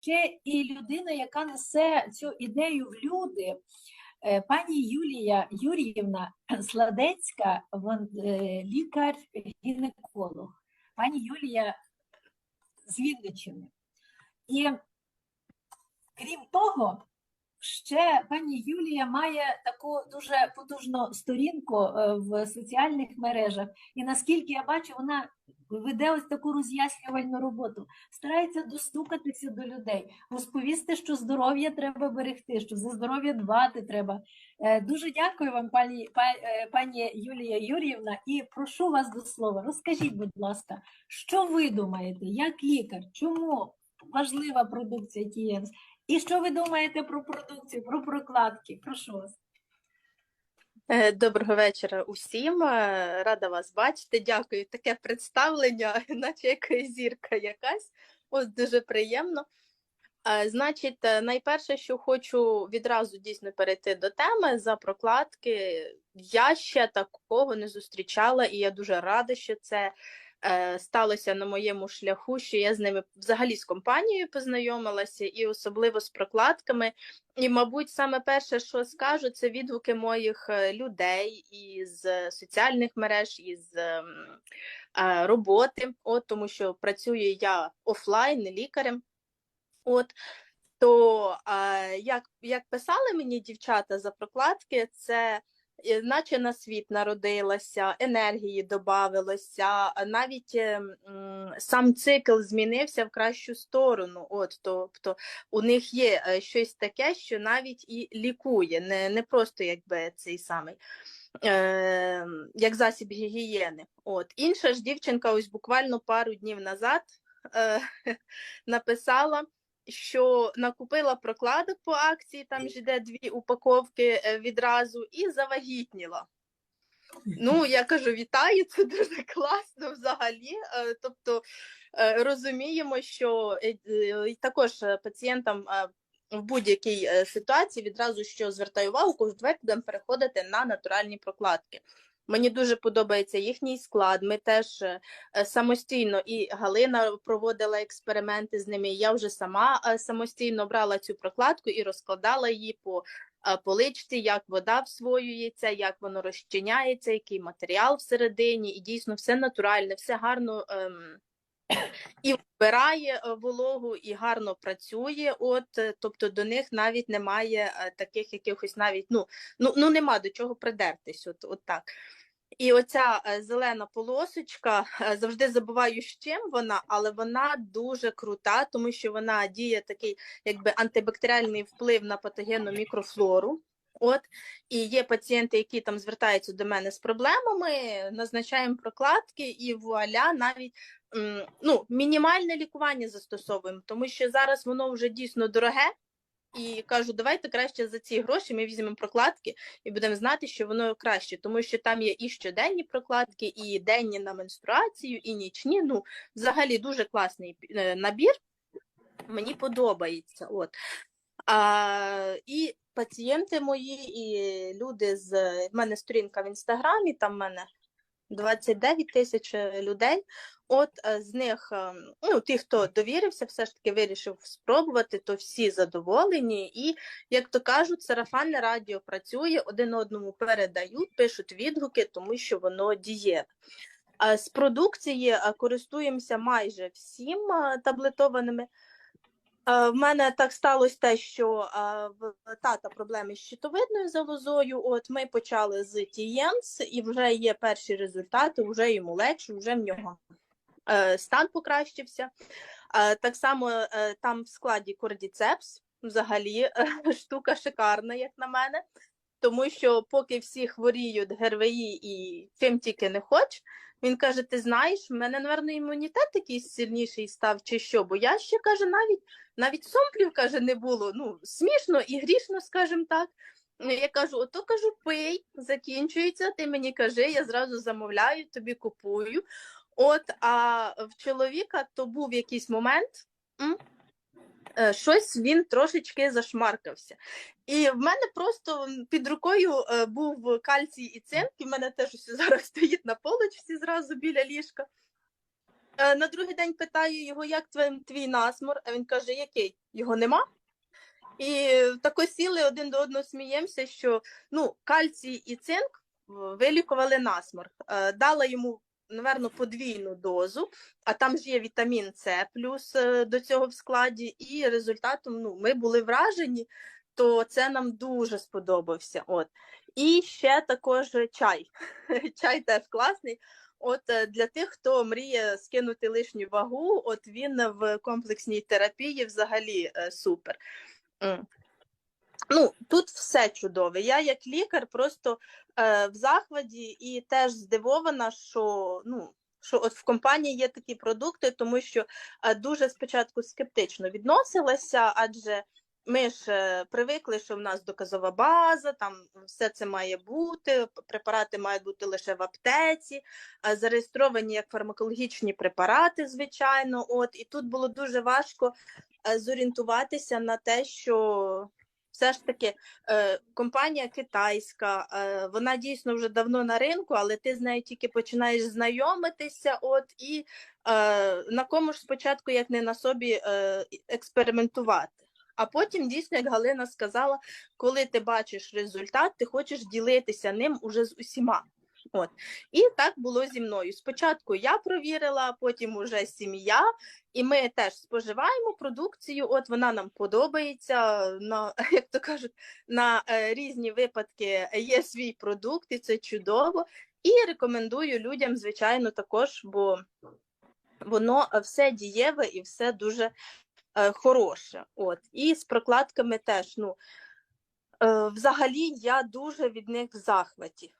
ще і людина, яка несе цю ідею в люди. Е, Пані Юлія Юріївна Сладецька, е, лікар-гінеколог. Пані Юлія з Вінничини. І крім того, ще пані Юлія має таку дуже потужну сторінку е, в соціальних мережах. І наскільки я бачу, вона веде ось таку роз'яснювальну роботу, старається достукатися до людей, розповісти, що здоров'я треба берегти, що за здоров'я дбати треба. Е, Дуже дякую вам, пані, е, пані Юлія Юріївна, і прошу вас до слова. Розкажіть, будь ласка, що ви думаєте, як лікар, чому важлива продукція TIEMS? І що ви думаєте про продукцію, про прокладки? Прошу вас. Е, Доброго вечора усім. Е, Рада вас бачити. Дякую. Таке представлення, наче як зірка якась. Ось дуже приємно. Е, Значить, найперше, що хочу відразу дійсно перейти до теми за прокладки. Я ще такого не зустрічала, і я дуже рада, що це е, сталося на моєму шляху, що я з ними взагалі з компанією познайомилася, і особливо з прокладками. І, мабуть, саме перше, що скажу, це відгуки моїх е, людей із е, соціальних мереж, із ем, роботи, от тому що працюю я офлайн, лікарем. От то е, як, як писали мені дівчата за прокладки, це наче на світ народилася, енергії додавилося, навіть е, м, сам цикл змінився в кращу сторону. От, тобто у них є е, щось таке, що навіть і лікує, не, не просто якби цей самий. Е, як засіб гігієни. От. Інша ж дівчинка ось буквально пару днів назад е, написала, що накупила прокладок по акції, там ж іде дві упаковки е, відразу, і завагітніла. Ну, я кажу, вітаю, це дуже класно взагалі. Е, Тобто е, розуміємо, що також пацієнтам в будь-якій ситуації відразу що звертаю увагу, кажу, давайте будемо переходити на натуральні прокладки. Мені дуже подобається їхній склад. Ми теж е, е, самостійно і Галина проводила експерименти з ними. Я вже сама е, самостійно брала цю прокладку і розкладала її по поличці, як вода всвоюється, як воно розчиняється, який матеріал всередині, і дійсно все натуральне, все гарно. ем, і вбирає е, вологу, і гарно працює. От, е, тобто до них навіть немає е, таких якихось навіть ну, ну, ну нема до чого придертись. От, от так. І оця зелена полосочка, завжди забуваю, з чим вона, але вона дуже крута, тому що вона діє такий якби антибактеріальний вплив на патогенну мікрофлору. От і є пацієнти, які там звертаються до мене з проблемами, назначаємо прокладки, і вуаля, навіть ну, мінімальне лікування застосовуємо, тому що зараз воно вже дійсно дороге. І кажу, давайте краще за ці гроші ми візьмемо прокладки і будемо знати, що воно краще, тому що там є і щоденні прокладки, і денні на менструацію, і нічні. Ну, взагалі дуже класний е, набір. Мені подобається. От. А, і пацієнти мої, і люди з в мене сторінка в інстаграмі, там в мене 29 тисяч людей. От е, з них, е, ну, ті, хто довірився, все ж таки вирішив спробувати, то всі задоволені. І, як то кажуть, сарафанне радіо працює, один одному передають, пишуть відгуки, тому що воно дієве. А З продукції е, користуємося майже всім е, таблетованими. Е, В мене так сталося те, що е, в тата проблеми з щитовидною залозою. От ми почали з Тієнс, і вже є перші результати, вже йому легше, вже в нього е, стан покращився. Так само там в складі кордіцепс, взагалі штука шикарна, як на мене. Тому що поки всі хворіють ГРВІ і чим тільки не хоч, він каже: Ти знаєш, в мене, напевно, імунітет якийсь сильніший став, чи що? Бо я ще каже, навіть навіть сомплів каже, не було. Ну, смішно і грішно, скажімо так. Я кажу: ото кажу, пий, закінчується. Ти мені кажи, я зразу замовляю, тобі купую. От, а в чоловіка то був якийсь момент. Щось він трошечки зашмаркався. І в мене просто під рукою е, був кальцій і цинк, і в мене теж ось зараз стоїть на полочці зразу біля ліжка. Е, На другий день питаю його, як твій, твій насмор, а він каже, який? Його нема. І тако сіли один до одного сміємося, що ну, кальцій і цинк е, вилікували насморк. Е, Дала йому, напевно, подвійну дозу, а там ж є вітамін С плюс е, до цього в складі, і результатом ну, ми були вражені, то це нам дуже сподобався. От. І ще також чай. Чай теж класний. От е, для тих, хто мріє скинути лишню вагу, от він в комплексній терапії взагалі е, супер. Ну, тут все чудове. Я як лікар просто е, в захваті і теж здивована, що ну. Що от в компанії є такі продукти, тому що е, дуже спочатку скептично відносилася, адже ми ж е, привикли, що в нас доказова база, там все це має бути, препарати мають бути лише в аптеці, е, зареєстровані як фармакологічні препарати, звичайно. От і тут було дуже важко зорієнтуватися на те, що все ж таки е, компанія китайська, е, вона дійсно вже давно на ринку, але ти з нею тільки починаєш знайомитися. От і е, на кому ж спочатку, як не на собі, експериментувати. А потім, дійсно, як Галина сказала, коли ти бачиш результат, ти хочеш ділитися ним уже з усіма. От. І так було зі мною. Спочатку я провірила, потім уже сім'я, і ми теж споживаємо продукцію. От вона нам подобається. На, як то кажуть, на е, різні випадки є свій продукт, і це чудово. І рекомендую людям, звичайно, також, бо воно все дієве і все дуже е, хороше. От. І з прокладками теж. Ну, е, взагалі, я дуже від них в захваті.